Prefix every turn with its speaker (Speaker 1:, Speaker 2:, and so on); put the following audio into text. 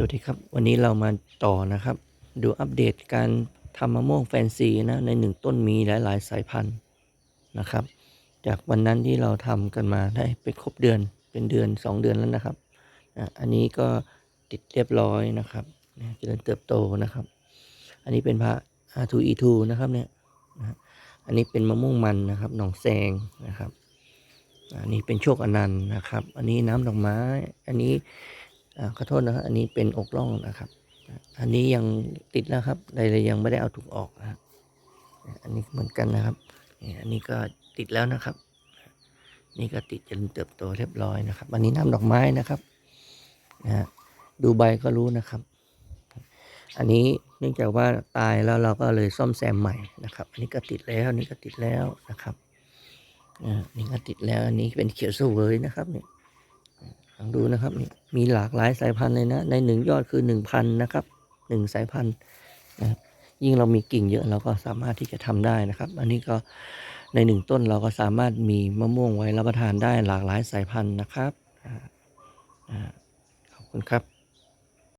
Speaker 1: สวัสดีครับ วันนี้เรามาต่อนะครับ ดูอัปเดตการทำมะม่วงแฟนซีนะในหนึ่งต้นมีหลาย ๆ สายพันธุ์นะครับ จากวันนั้นที่เราทำกันมาได้เป็นครบเดือนเป็นเดือน 2 เดือนแล้วนะครับอันนี้ก็ติดเรียบร้อยนะครับเจริญเติบโตนะครับ อันนี้เป็นพระ R2E2 นะครับเนี่ยอันนี้เป็นมะม่วงมันนะครับหนองแซงนะครับ อันนี้เป็นโชคอนันต์นะครับ อันนี้น้ำดอกไม้ อันนี้ ขอโทษนะครับอันนี้เป็นอกล่องนะครับ อันนี้ยังติดแล้วครับใดเลยยังไม่ได้เอาถุงออกนะครับอันนี้เหมือนกันนะครับอันนี้ก็ติดแล้วนะครับ นี่ก็ติดจนเติบโตเรียบร้อยนะครับ อันนี้น้ำดอกไม้นะครับนะดูใบก็รู้นะครับ อันนี้เนื่องจากว่าตายแล้วเราก็เลยซ่อมแซมใหม่นะครับ อันนี้ก็ติดแล้วนนี้ก็ติดแล้วนะครับอ่านี่ก็ติดแล้วอันนี้เป็นเขียวเสวยนะครับเนี่ย ดูนะครับมีหลากหลายสายพันธุ์เลยนะ ในหนึ่งยอดคือหนึ่งพันนะครับหนึ่งสายพันธุ์นะยิ่งเรามีกิ่งเยอะเราก็สามารถที่จะทำได้นะครับ อันนี้ก็ในหนึ่งต้นเราก็สามารถมีมะม่วงไว้รับประทานได้หลากหลายสายพันธุ์นะครับขอบคุณครับ